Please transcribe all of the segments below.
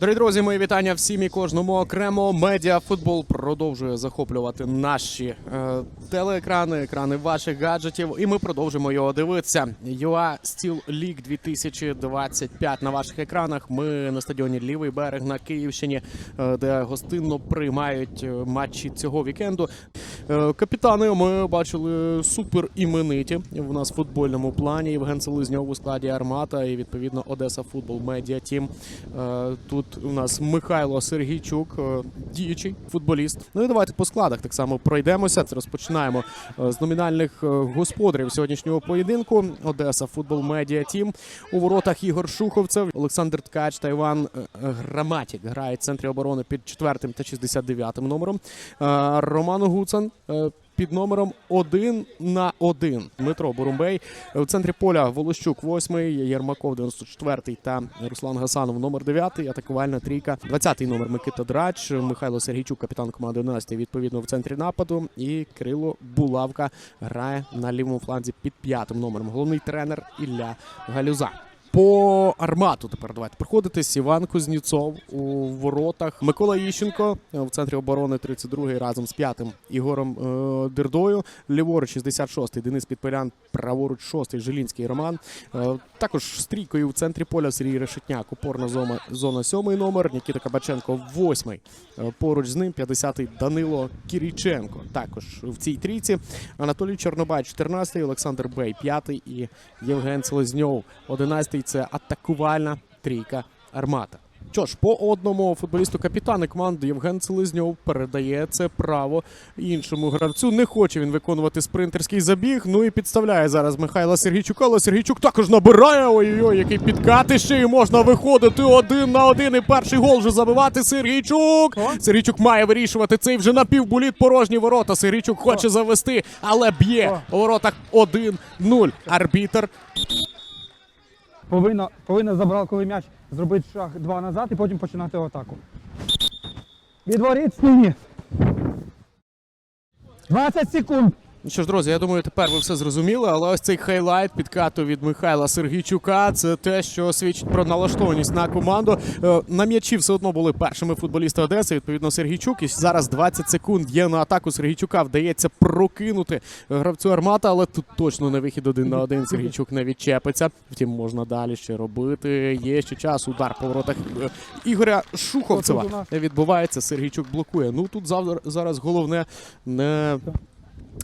Дорогі друзі, мої вітання всім і кожному окремо. Медіафутбол продовжує захоплювати наші е, телеекрани, екрани ваших гаджетів, і ми продовжимо його дивитися. UA Steel League 2025 на ваших екранах. Ми на стадіоні Лівий берег на Київщині, е, де гостинно приймають е, матчі цього вікенду. Е, Капітани ми бачили супер імениті в нас в футбольному плані. Євген Селезньов у складі Армата і відповідно Одеса Футбол Медіа Тім. Е, Тут у нас Михайло Сергійчук, е, діючий футболіст. Ну і давайте по складах так само пройдемося. Це розпочинаємо е, з номінальних е, господарів сьогоднішнього поєдинку. Одеса Футбол Медіа Тім. У воротах Ігор Шуховцев, Олександр Ткач та Іван Граматік грають в центрі оборони під 4 та 69 номером. Роман Гуцан під номером 1 на 1. Дмитро Борумбей. У центрі поля Волощук 8, Єрмаков 94 та Руслан Гасанов номер 9, атакувальна трійка. 20 номер Микита Драч, Михайло Сергійчук, капітан команди 11, відповідно в центрі нападу. І Крило Булавка грає на лівому фланзі під п'ятим номером. Головний тренер Ілля Галюза. По армату тепер давайте проходитись. Іван Кузніцов у воротах. Микола Іщенко е, в центрі оборони 32-й разом з п'ятим Ігорем е, Дердою. Ліворуч 66-й Денис Підпелян, праворуч 6-й Жилінський Роман. Е, також стрійкою в центрі поля Сергій Решетняк, опорна зона, зона 7-й номер. Нікіта Кабаченко 8-й. Е, поруч з ним 50-й Данило Кіріченко. Також в цій трійці. Анатолій Чорнобай 14-й, Олександр Бей 5-й і Євген Селезньов 11-й. Це атакувальна трійка Армата. Що ж, по одному футболісту капітани команди Євген Селезньов передає це право іншому гравцю. Не хоче він виконувати спринтерський забіг. Ну і підставляє зараз Михайла Сергійчука. Але Сергійчук також набирає. Ой-ой, який підкат. І ще й можна виходити один на один. І перший гол вже забивати Сергійчук. Сергійчук має вирішувати цей вже напівболіт порожні ворота. Сергійчук хоче завести, але б'є у воротах 1-0. Арбітер Повинна, повинна забрала, коли м'яч зробити шаг два назад і потім починати атаку. Відворіт стіні. 20 секунд. Ну що ж, друзі, я думаю, тепер ви все зрозуміли, але ось цей хайлайт підкату від Михайла Сергійчука це те, що свідчить про налаштованість на команду. Е, На м'ячі все одно були першими футболісти Одеси. Відповідно, Сергійчук. І зараз 20 секунд є на атаку Сергійчука. Вдається прокинути гравцю армата, але тут точно не вихід один на один. Сергійчук не відчепиться. Втім, можна далі ще робити. Є ще час. Удар по воротах е, Ігоря Шуховцева відбувається. Сергійчук блокує. Ну тут завтра зараз головне не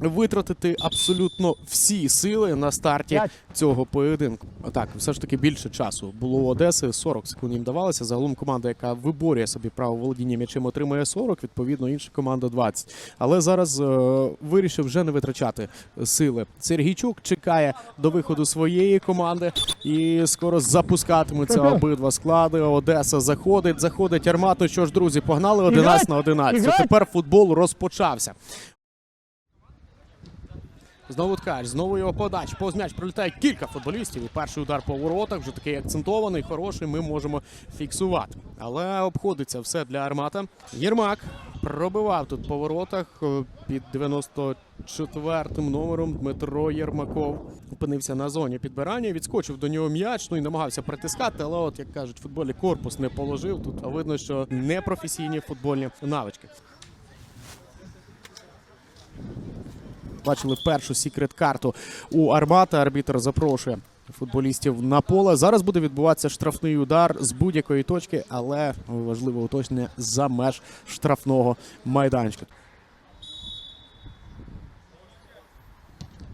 витратити абсолютно всі сили на старті цього поєдинку. Так, все ж таки більше часу було у Одеси. 40 секунд їм давалося. Загалом команда, яка виборює собі право володіння м'ячем, отримує 40, відповідно, інша команда 20. Але зараз е, вирішив вже не витрачати сили. Сергійчук чекає до виходу своєї команди і скоро запускатимуться обидва склади. Одеса заходить, заходить армат. Ну що ж, друзі, погнали 11 на 11. Тепер футбол розпочався. Знову ткач, знову його подач. Повз м'яч пролітає кілька футболістів. І перший удар по воротах вже такий акцентований, хороший. Ми можемо фіксувати. Але обходиться все для армата. Єрмак пробивав тут по воротах е, під 94-м номером. Дмитро Єрмаков опинився на зоні підбирання. Відскочив до нього м'яч. Ну і намагався притискати. Але, от як кажуть, в футболі корпус не положив. Тут видно, що непрофесійні футбольні навички. Бачили першу секрет-карту у Армата. Арбітр запрошує футболістів на поле. Зараз буде відбуватися штрафний удар з будь-якої точки, але важливе уточнення за меж штрафного майданчика.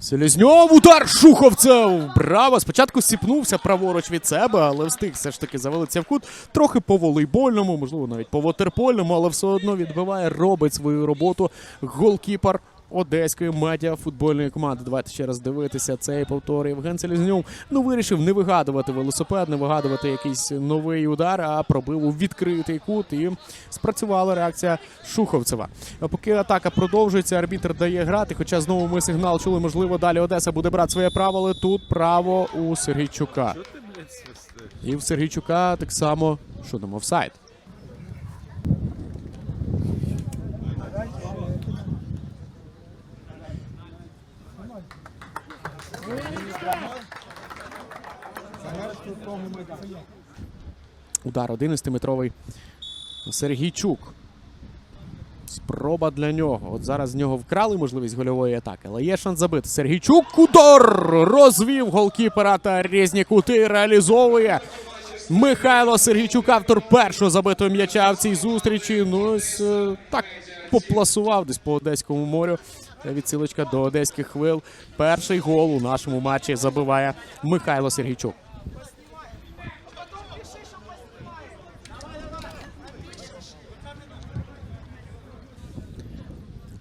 Селезньов удар Шуховцев! Браво! Спочатку сіпнувся праворуч від себе, але встиг все ж таки завалитися в кут. Трохи по волейбольному, можливо, навіть по вотерпольному, але все одно відбиває, робить свою роботу голкіпер одеської медіафутбольної команди. Давайте ще раз дивитися цей повтор. Євген Селезньов ну вирішив не вигадувати велосипед, не вигадувати якийсь новий удар, а пробив у відкритий кут і спрацювала реакція Шуховцева. Поки атака продовжується, арбітр дає грати. Хоча знову ми сигнал чули, можливо, далі Одеса буде брати своє право, але тут право у Сергійчука. І в Сергійчука так само, що там, офсайд. Удар 11-метровий. Сергійчук. Спроба для нього. От зараз з нього вкрали можливість гольової атаки, але є шанс забити. Сергійчук удар! Розвів голкіпера та різні кути реалізовує. Михайло Сергійчук, автор першого забитого м'яча в цій зустрічі. Ну ось е, так попласував десь по Одеському морю. Відсилочка до одеських хвил. Перший гол у нашому матчі забиває Михайло Сергійчук.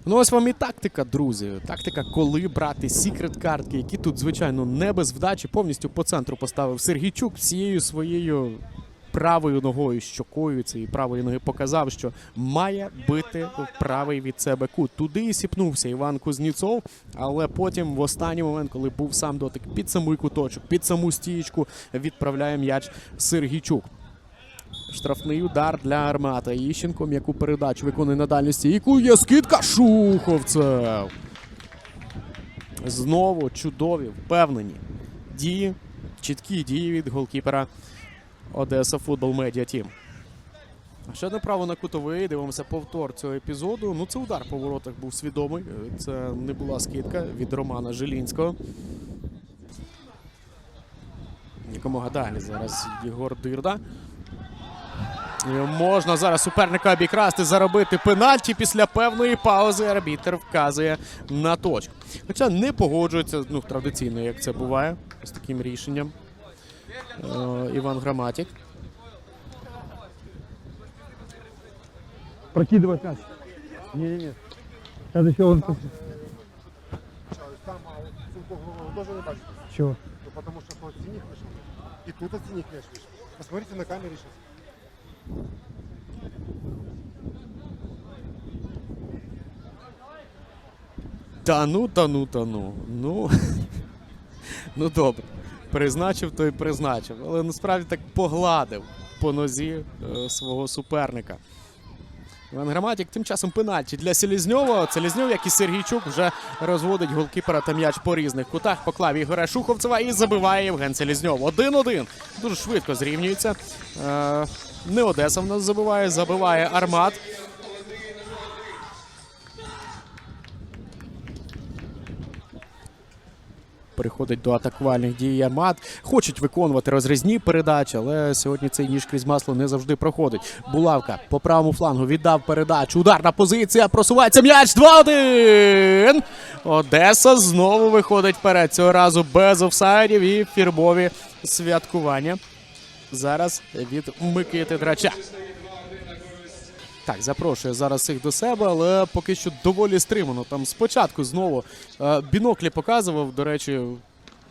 Ну, ось вам і тактика, друзі. Тактика, коли брати секрет картки, які тут, звичайно, не без вдачі, повністю по центру поставив Сергійчук всією своєю правою ногою, щокою цієї правої ноги показав, що має бити правий від себе кут. Туди і сіпнувся Іван Кузніцов, але потім, в останній момент, коли був сам дотик під самий куточок, під саму стієчку, відправляє м'яч Сергійчук. Штрафний удар для Армата. Іщенко м'яку передачу виконує на дальню стійку. Є скидка Шуховцев. Знову чудові, впевнені дії, чіткі дії від голкіпера Одеса Футбол Медіа Тім. Ще одне право на кутовий. Дивимося повтор цього епізоду. Ну, це удар по воротах був свідомий. Це не була скидка від Романа Жилінського. Якомога далі зараз Єгор Дирда. І можна зараз суперника обікрасти, заробити пенальті після певної паузи. Арбітер вказує на точку. Хоча не погоджується ну, традиційно, як це буває, з таким рішенням. Е, Іван Граматік. Прокидывать мяч. Не-не-не. Сейчас еще он... Там а, от цього голову теж не бачите? Чего? Ну, потому что от синих вышел. И тут от синих мяч вышел. Посмотрите на камере сейчас. Та ну, та ну, та ну. Ну, ну добре. Призначив, то й призначив. Але насправді так погладив по нозі е, свого суперника. Іван Граматік тим часом пенальті для Селізньова. Селізньов, як і Сергійчук, вже розводить голкіпера та м'яч по різних кутах. Поклав Ігоря Шуховцева і забиває Євген Селізньов. 1-1. Дуже швидко зрівнюється. Е, не Одеса в нас забиває, забиває Армат. Переходить до атакувальних дій Армат. Хочуть виконувати розрізні передачі, але сьогодні цей ніж крізь масло не завжди проходить. Булавка по правому флангу віддав передачу. Ударна позиція. Просувається м'яч. 2-1. Одеса знову виходить вперед. Цього разу без офсайдів і фірбові святкування. Зараз від Микити Драча. Так, запрошує зараз їх до себе, але поки що доволі стримано. Там спочатку знову е, біноклі показував, до речі,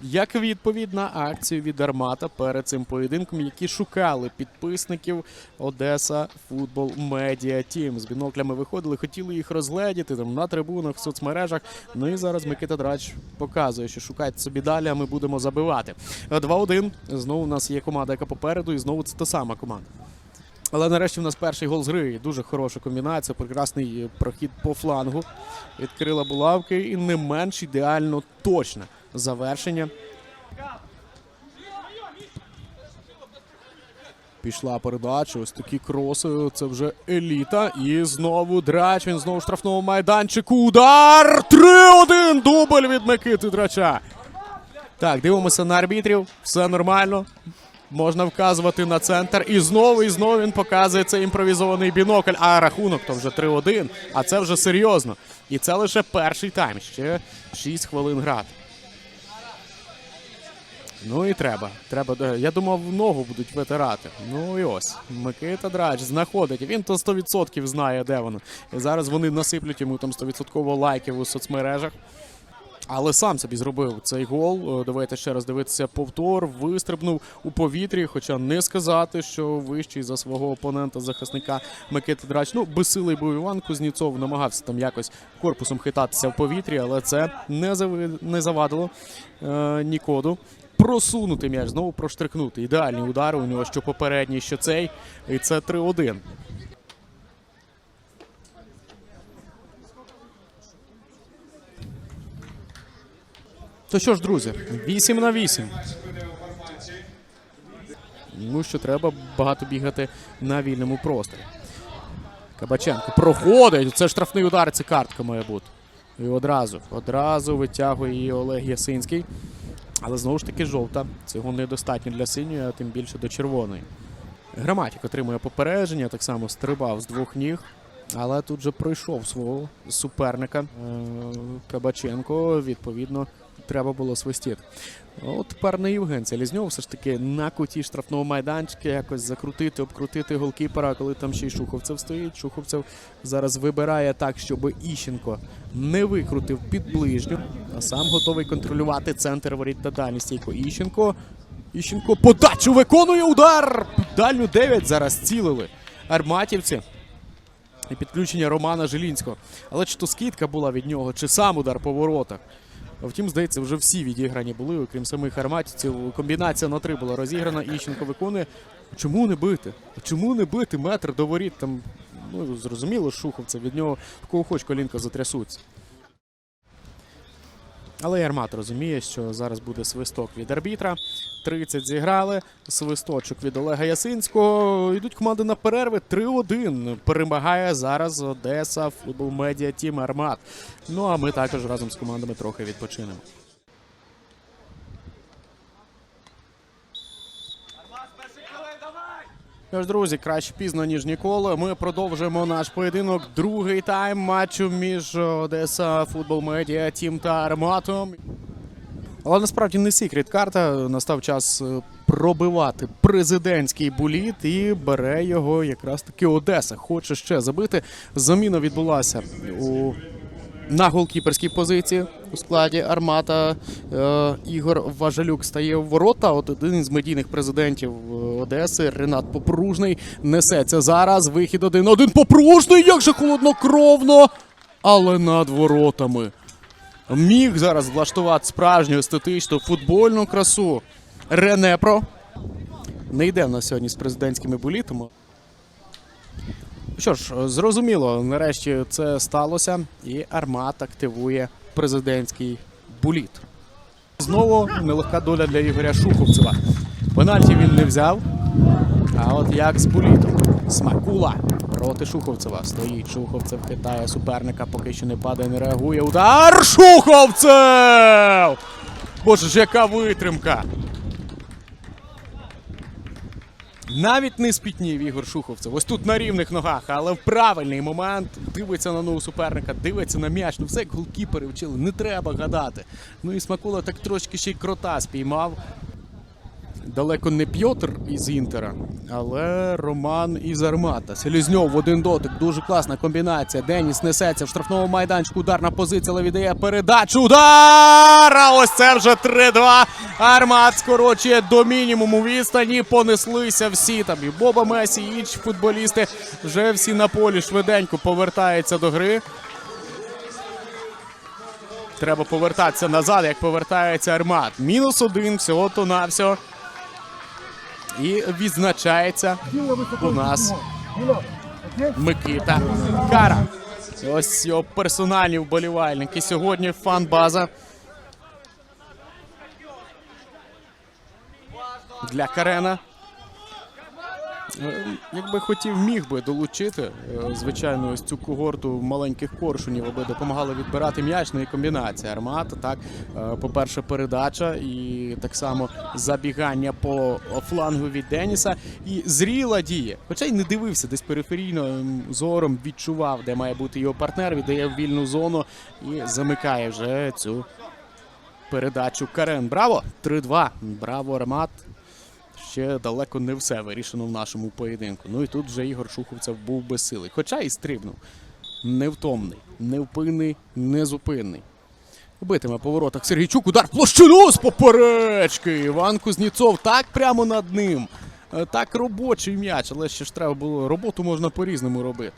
як відповідь на акцію від Армата перед цим поєдинком, які шукали підписників Одеса Футбол Медіа Тім. З біноклями виходили, хотіли їх розгледіти там на трибунах, в соцмережах. Ну і зараз Микита Драч показує, що шукайте собі далі, а ми будемо забивати. Е, 2-1. Знову у нас є команда, яка попереду, і знову це та сама команда. Але нарешті в нас перший гол з гри. Дуже хороша комбінація, прекрасний е, прохід по флангу. Відкрила булавки і не менш ідеально точне завершення. Пішла передача, ось такі кроси. Це вже еліта. І знову драч. Він знову в штрафному майданчику. Удар! 3-1! Дубль від Микити Драча. Так, дивимося на арбітрів. Все нормально. Можна вказувати на центр. І знову, і знову він показує цей імпровізований бінокль. А рахунок то вже 3-1. А це вже серйозно. І це лише перший тайм. Ще 6 хвилин грати. Ну і треба. Треба. е, Я думав, ногу будуть витирати. Ну і ось. Микита Драч знаходить. Він то 100% знає, де воно. І зараз вони насиплють йому там 100% лайків у соцмережах. Але сам собі зробив цей гол. Е, Давайте ще раз дивитися повтор. Вистрибнув у повітрі, хоча не сказати, що вищий за свого опонента захисника Микити Драч. Ну, безсилий був Іван Кузніцов, намагався там якось корпусом хитатися в повітрі, але це не не завадило е, Нікоду. Просунути м'яч, знову проштрикнути. Ідеальні удари у нього, що попередній, що цей. І це 3-1. То що ж, друзі, 8 на 8. тому що треба багато бігати на вільному просторі. Кабаченко проходить. Це штрафний удар, це картка має бути. І одразу, одразу витягує її Олег Ясинський. Але знову ж таки жовта. Цього недостатньо для синьої, а тим більше до червоної. Граматик отримує попередження, так само стрибав з двох ніг. Але тут же пройшов свого суперника е, Кабаченко. Відповідно, треба було свистіти. От тепер не Євген Селізньов все ж таки на куті штрафного майданчика якось закрутити, обкрутити голкіпера, коли там ще й Шуховцев стоїть. Шуховцев зараз вибирає так, щоб Іщенко не викрутив під ближню, а сам готовий контролювати центр воріт та дальність стійко. Іщенко. Іщенко подачу виконує удар! Дальню 9 зараз цілили. Арматівці. І підключення Романа Жилінського. Але чи то скидка була від нього, чи сам удар по воротах. Втім, здається, вже всі відіграні були, окрім самих арматів. Комбінація на три була розіграна. Іщенко виконує. Чому не бити? Чому не бити метр до воріт? Там, ну, зрозуміло, шуховце, від нього в кого хоч колінка затрясуться. Але Ярмат розуміє, що зараз буде свисток від арбітра. 30 зіграли. Свисточок від Олега Ясинського. Йдуть команди на перерви. 3-1. Перемагає зараз Одеса, футбол медіа Тім Армат. Ну а ми також разом з командами трохи відпочинемо. Тож, друзі, краще пізно, ніж ніколи. Ми продовжуємо наш поєдинок. Другий тайм матчу між Одеса Футбол Медіа Тім та Арматом. Але насправді не секрет карта. Настав час е, пробивати президентський буліт і бере його якраз таки Одеса. Хоче ще забити. Заміна відбулася у на голкіперській позиції у складі Армата. Е, Ігор Важалюк стає в ворота. От один із медійних президентів е, Одеси Ренат Попружний несеться зараз. Вихід один. Один Попружний. Як же холоднокровно, але над воротами міг зараз влаштувати справжню естетичну футбольну красу. Ренепро не йде в нас сьогодні з президентськими болітами. Що ж, зрозуміло, нарешті це сталося, і Армат активує президентський буліт. Знову нелегка доля для Ігоря Шуховцева. Пенальті він не взяв. А от як з булітом. Смакула проти Шуховцева. Стоїть Шуховцев, хитає суперника, поки що не падає, не реагує. Удар Шуховцев! Боже ж, яка витримка! Навіть не спітнів Ігор Шуховцев. Ось тут на рівних ногах, але в правильний момент дивиться на нового суперника, дивиться на м'яч. Ну все як голкіпери вчили, не треба гадати. Ну і Смакула так трошки ще й крота спіймав. Далеко не Пьотр із Інтера, але Роман із Армата. Селізньов в один дотик. Дуже класна комбінація. Деніс несеться в штрафному майданчику. Ударна позиція, але віддає передачу. Удар! А ось це вже 3-2. Армат скорочує до мінімуму відстані. Понеслися всі там. І Боба Месі, і інші футболісти вже всі на полі швиденько повертаються до гри. Треба повертатися назад, як повертається Армат. Мінус один, всього то на всього. І відзначається у нас Микита Кара. Ось його персональні вболівальники. Сьогодні фан-база для Карена. Е, Якби хотів, міг би долучити, е, звичайно, ось цю когорту маленьких коршунів, аби допомагали відбирати м'яч. Ну і комбінація армата. Так, Е, по-перше, передача і так само забігання по флангу від Деніса. І зріла діє. Хоча й не дивився, десь периферійно зором відчував, де має бути його партнер, віддає в вільну зону і замикає вже цю передачу Карен. Браво! 3-2. Браво, Армат ще далеко не все вирішено в нашому поєдинку. Ну і тут вже Ігор Шуховцев був безсилий. Хоча і стрибнув. Невтомний, невпинний, незупинний. Битиме по воротах Сергійчук. Удар в площину з поперечки. Іван Кузніцов так прямо над ним. Е, Так робочий м'яч, але ще ж треба було. Роботу можна по-різному робити.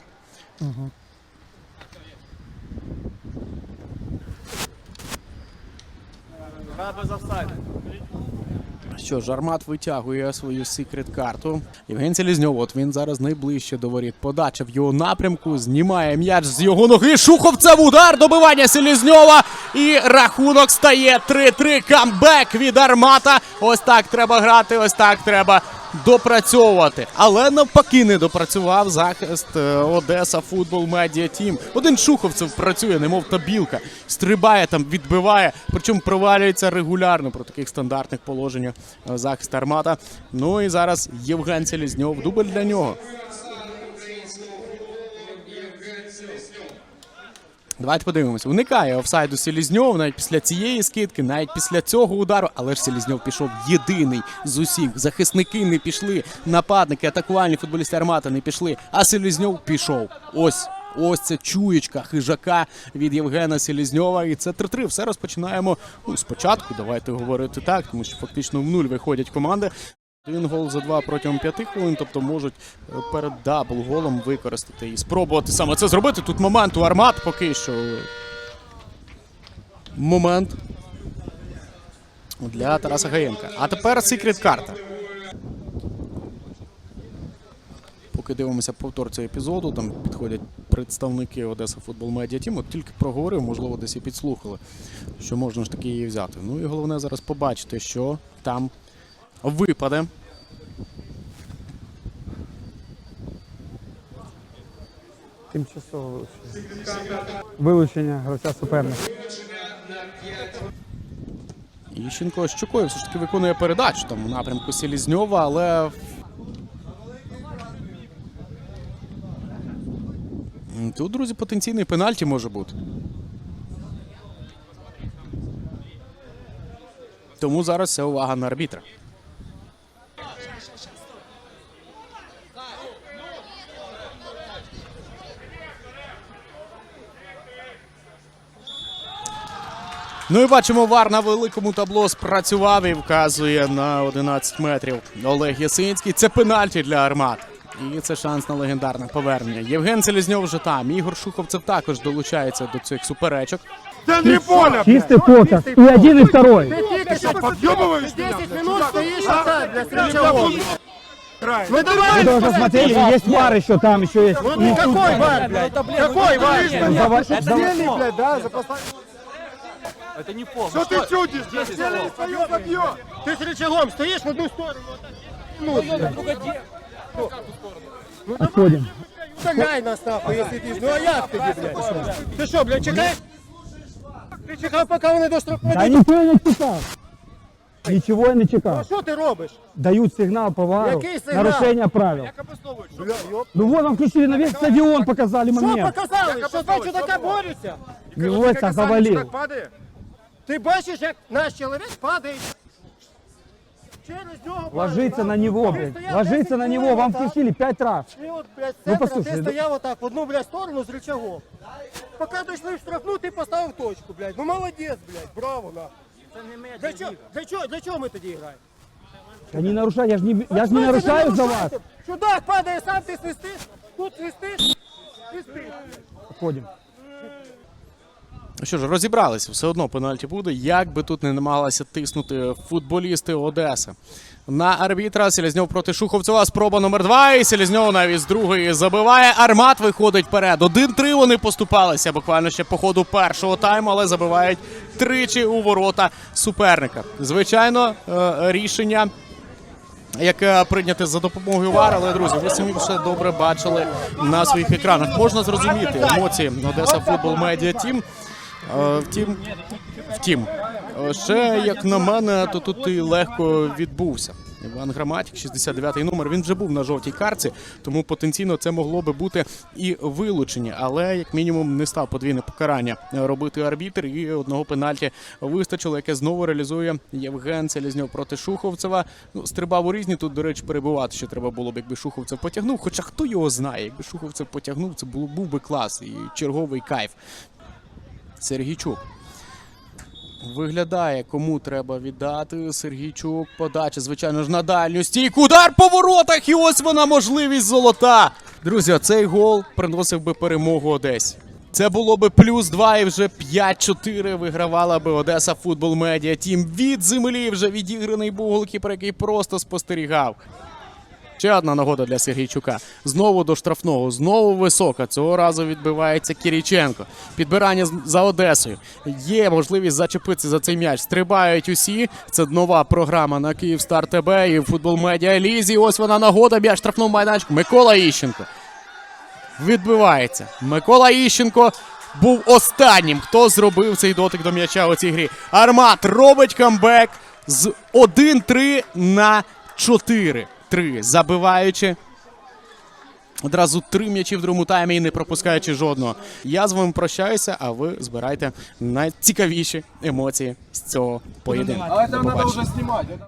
Що ж, Армат витягує свою секрет карту. Євген Селізньов, от він зараз найближче до воріт. Подача в його напрямку. Знімає м'яч з його ноги. Шуховцев удар. Добивання Селізньова. І рахунок стає 3-3. Камбек від Армата. Ось так треба грати. Ось так треба допрацьовувати. Але навпаки не допрацював захист е, Одеса Футбол Медіа Тім. Один Шуховцев працює, немов та білка. стрибає там, відбиває, причому провалюється регулярно про таких стандартних положеннях е, захист Армата. Ну і зараз Євген Селізньов, дубль для нього. Давайте подивимося. Уникає офсайду Селізньов навіть після цієї скидки, навіть після цього удару. Але ж Селізньов пішов єдиний з усіх. Захисники не пішли, нападники, атакувальні футболісти Армата не пішли. А Селізньов пішов. Ось. Ось це чуєчка хижака від Євгена Селізньова. І це 3-3. Все розпочинаємо ну, спочатку. Давайте говорити так, тому що фактично в нуль виходять команди. Один гол за два протягом п'яти хвилин, тобто можуть е, перед дабл-голом використати і спробувати саме це зробити. Тут момент у армат поки що. Момент для Тараса Гаєнка. А тепер секрет карта. Поки дивимося повтор цього епізоду, там підходять представники Одеса Футбол Медіа Тім. Тільки проговорив, можливо, десь і підслухали, що можна ж таки її взяти. Ну і головне зараз побачити, що там випаде. Тимчасове вилучення. Вилучення гравця суперника. Іщенко щукою все ж таки виконує передачу там у напрямку Селізньова, але. Тут, друзі, потенційний пенальті може бути. Тому зараз вся увага на арбітра. Ну і бачимо, вар на великому табло спрацював і вказує на 11 метрів. Олег Ясинський. Це пенальті для армат. І це шанс на легендарне повернення. Євген Селізньов вже там. Ігор Шуховцев також долучається до цих суперечок. В центре поля, блядь. Чистий покер. І один, і второй. Ты что, подъебываешь меня, 10 блядь? минут Сюда, стоишь а? отца для Я стрельчавого. буду играть. Вы давай! Вы уже смотрели, есть вар еще там, еще есть. Ну ты какой вар, блядь? Какой вар? Давай- давай- Сели, блядь, да, за поставь. Это не пол. Что ты чудишь? блядь? Сели не свою забьет. Ты с рычагом стоишь в одну сторону. вот так, Отходим. Удаляй нас нахуй, если ты... Ну а як тоді, блядь? Ти що, блядь, чекаєш? Ти чекав, поки вони до штрафної. Да ничего я не чекав. Нічого я не А чекав. що ти робиш? Дають сигнал по вару. Який сигнал? Нарушення правил. Бля, ёб. Ну вот вам включили на весь стадион, показали Що момент. показали? Що два чудака борються? Не ось так завалил. падает. Ти бачиш, як наш чоловік падає? Через нього... Ложиться на него, блядь. Ложиться на него. Вам включили пять раз. І от, блядь, Ну, центр, послухай, ти ну- стояв отак в одну, блядь, сторону з рычагом. Поки дійшли в штрафну, ти поставив точку, блядь. Ну молодець, блядь, браво, на. Для чого, для чого, для чого ми тоді граємо? Я не нарушаю, я же не, я ж не нарушаю за вас. Чудак падає, сам ти свистиш, тут свистиш, свистиш. Отходим. Ну Що ж, розібралися, все одно пенальті буде. Як би тут не намагалися тиснути футболісти Одеси. На арбітра Селізньов проти Шуховцева. Спроба номер два. І Селізньов навіть з другої забиває. Армат виходить вперед. Один-три вони поступалися буквально ще по ходу першого тайму, але забивають тричі у ворота суперника. Звичайно, е, рішення. Яке прийняте за допомогою ВАР, але друзі, ви самі все добре бачили на своїх екранах. Можна зрозуміти емоції Одеса Футбол Медіа Тім. Втім, втім, е, ще як на мене, то тут і легко відбувся. Іван Граматік, 69-й номер. Він вже був на жовтій карці, тому потенційно це могло би бути і вилучення. Але як мінімум не став подвійне покарання робити арбітр. І одного пенальті вистачило, яке знову реалізує Євген Селізньов проти Шуховцева. Ну, стрибав у різні. Тут, до речі, перебувати ще треба було б, якби Шуховцев потягнув. Хоча хто його знає, якби Шуховцев потягнув, це було був би клас і черговий кайф. Сергійчук. Виглядає, кому треба віддати. Сергійчук. Подача, звичайно ж, на дальню стійку. Удар по воротах. І ось вона можливість золота. Друзі, цей гол приносив би перемогу Одесі. Це було би плюс 2 і вже 5-4 вигравала би Одеса Футбол Медіа Тім. Від землі вже відіграний був голкіпер, який просто спостерігав. Ще одна нагода для Сергійчука. Знову до штрафного, знову висока. Цього разу відбивається Кіріченко. Підбирання за Одесою. Є можливість зачепитися за цей м'яч. Стрибають усі. Це нова програма на Київстар ТБ і Футбол Медіа Лізі. Ось вона нагода. В штрафному майданчику. Микола Іщенко відбивається. Микола Іщенко був останнім, хто зробив цей дотик до м'яча у цій грі. Армат робить камбек з 1-3 на 4-3, забиваючи. Одразу три м'ячі в другому таймі і не пропускаючи жодного. Я з вами прощаюся, а ви збирайте найцікавіші емоції з цього поєдинку. До побачення.